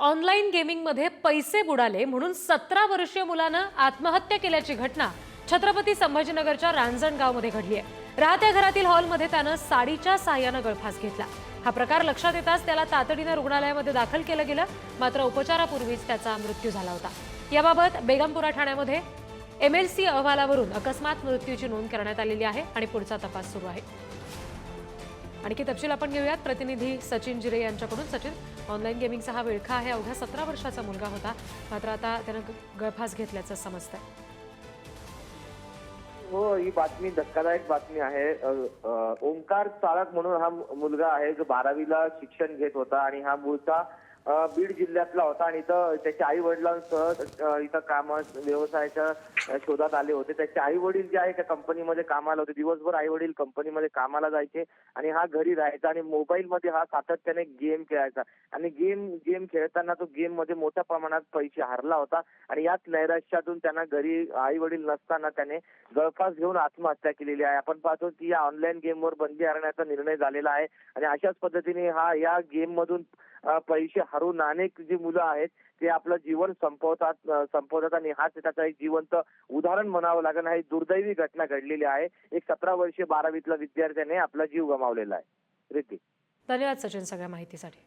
Online गेमिंगमध्ये पैसे बुडाले म्हणून सतरा वर्षीय मुलानं आत्महत्या केल्याची घटना छत्रपती संभाजीनगरच्या रांजणगावमध्ये घडली आहे. राहत्या घरातील हॉलमध्ये त्यानं साडीच्या सहाय्यानं गळफास घेतला. हा प्रकार लक्षात येताच त्याला तातडीनं रुग्णालयामध्ये दाखल केलं गेलं मात्र उपचारापूर्वीच त्याचा मृत्यू झाला होता. याबाबत बेगमपुरा ठाण्यामध्ये एमएलसी अहवालावरून अकस्मात मृत्यूची नोंद करण्यात आलेली आहे आणि पुढचा तपास सुरू आहे. आणखी तपशील आपण घेऊयात. प्रतिनिधी सचिन जिरे यांच्याकडून. सचिन ऑनलाईन गेमिंगचा हा विळखा आहे. अवघ्या सतरा वर्षाचा मुलगा होता. मात्र आता त्यानं गळफास घेतल्याचं समजतंय. हो ही बातमी धक्कादायक बातमी आहे. ओंकार चाळक म्हणून हा मुलगा आहे जो बारावीला शिक्षण घेत होता आणि हा मूळचा बीड जिल्ह्यातला होता आणि इथं त्याच्या आई वडिलांसह इथं काम व्यवसायाच्या शोधात आले होते. त्याचे आई वडील जे आहे त्या कंपनीमध्ये कामाला होते. दिवसभर आई वडील कंपनीमध्ये कामाला जायचे आणि हा घरी राहायचा आणि मोबाईल मध्ये हा सातत्याने गेम खेळायचा. आणि गेम गेम खेळताना तो गेममध्ये मोठ्या प्रमाणात पैसे हरला होता आणि याच नैराश्यातून त्यांना घरी आई वडील नसताना त्याने गळफास घेऊन आत्महत्या केलेली आहे. आपण पाहतो की या ऑनलाईन गेमवर बंदी आणण्याचा निर्णय झालेला आहे आणि अशाच पद्धतीने हा या गेम मधून अ, पैसे हरून अनेक जी मुलं आहेत ते आपलं जीवन संपवतात संपवतात आणि हाच त्याचा एक जिवंत उदाहरण म्हणावं लागेल. ही दुर्दैवी घटना घडलेली आहे. एक सतरा वर्षीय बारावीतला विद्यार्थ्याने आपला जीव गमावलेला आहे. रीती धन्यवाद सचिन सगळ्या माहितीसाठी.